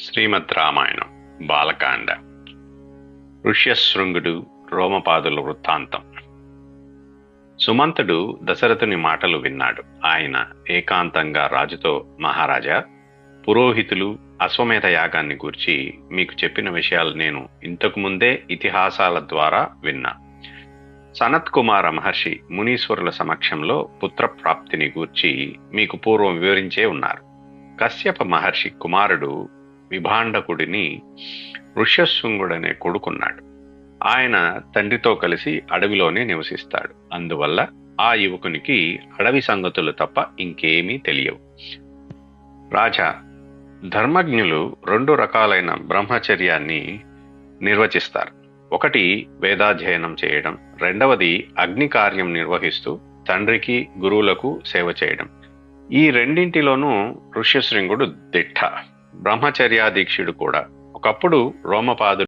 శ్రీమద్ రామాయణం బాలకాండ. ఋష్యశృంగుడు రోమపాదుల వృత్తాంతం. సుమంతుడు దశరథుని మాటలు విన్నాడు. ఆయన ఏకాంతంగా రాజుతో మహారాజా పురోహితులు అశ్వమేధ యాగాన్ని గూర్చి మీకు చెప్పిన విషయాలు నేను ఇంతకు ముందే ఇతిహాసాల ద్వారా విన్నా. సనత్ కుమార మహర్షి మునీశ్వరుల సమక్షంలో పుత్రప్రాప్తిని గూర్చి మీకు పూర్వం వివరించే ఉన్నారు. కశ్యప మహర్షి కుమారుడు విభాండకుడిని ఋష్యశృంగుడనే కొడుకున్నాడు. ఆయన తండ్రితో కలిసి అడవిలోనే నివసిస్తాడు. అందువల్ల ఆ యువకునికి అడవి సంగతులు తప్ప ఇంకేమీ తెలియవు. రాజా ధర్మజ్ఞులు రెండు రకాలైన బ్రహ్మచర్యాన్ని నిర్వచిస్తారు. ఒకటి వేదాధ్యయనం చేయడం రెండవది అగ్ని కార్యం నిర్వహిస్తూ తండ్రికి గురువులకు సేవ చేయడం. ఈ రెండింటిలోనూ ఋష్యశృంగుడు దిట్ట. బ్రహ్మచర్యాదీక్షుడు కూడా. ఒకప్పుడు రోమపాదు